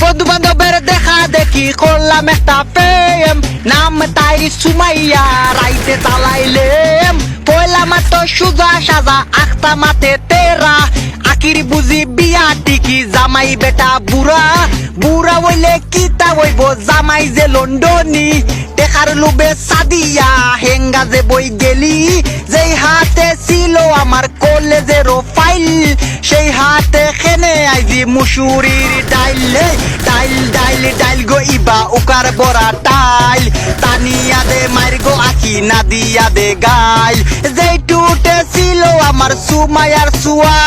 বন্ধু বান্ধবের দেখা দেখি করলাম একটা প্রেম। নাম তাই সুমাইয়া রাইতে চালাইলেম। পয়লা মাত্র সুজা সাজা, আখতা মাতে তেরা। আকির বুঝি বিয়া টিকি জামাই বেটা বুড়া। বুড়া হইলে কিতা হইব, জামাই যে লন্ডনি। দেখার লোবে সাদিয়া, হেঙ্গা যে বই আইজি মুসুরির ডাইল ডাইল ডাইল ডাইল গো ইবা উকার বড়া টাইল। তানিয়া দে মার গো আখি না দিয়া দে গাইল। যেই টুটে ছিল আমার সুমায়ার সুয়া,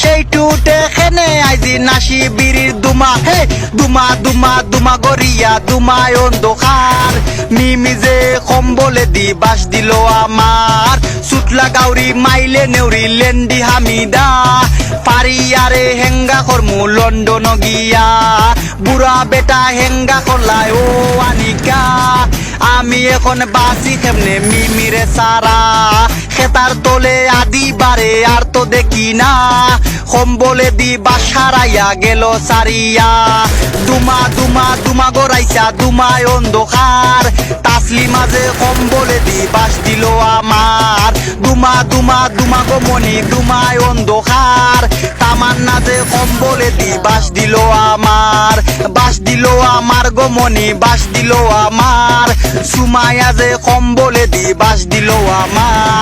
সেই টুটে খেনে আইজি নাসি বিড়ির দুমা। হে, দুমা দুমা দুমা গরিয়া দুমায় অন্ধকার। মিমি যে কম্বলে দি বাস দিল আমার। সুতলা গাউরি মাইলে নেউরি লেন্ডি হামিদা। পারিয়ারে হেঙ্গা কর্মু লন্ডন গিয়া। বুড়া বেটা হেঙ্গা করলাই ও আনিকা। আমি এখন বাসি কেমনে মিমিরে সারা। খেতার তোলে আদি বারে আর তো দেখি না। কম্বলে দি বাসারাইয়া গেল সারিয়া। দুমা দুমা দুমা গড়াইছা দুমায় অন্ধকার। তাসলি মাঝে কম্বলে দি বাস দিল আমার। দুমা দুমা দুমা গো মনি দুমায় অন্ধকার। তামান্না যে কম্বলে দি বাস দিল আমার। বাস দিল আমার গো মনি বাস দিল আমার। সুমায়া যে কম্বলে দি বাস দিল আমার।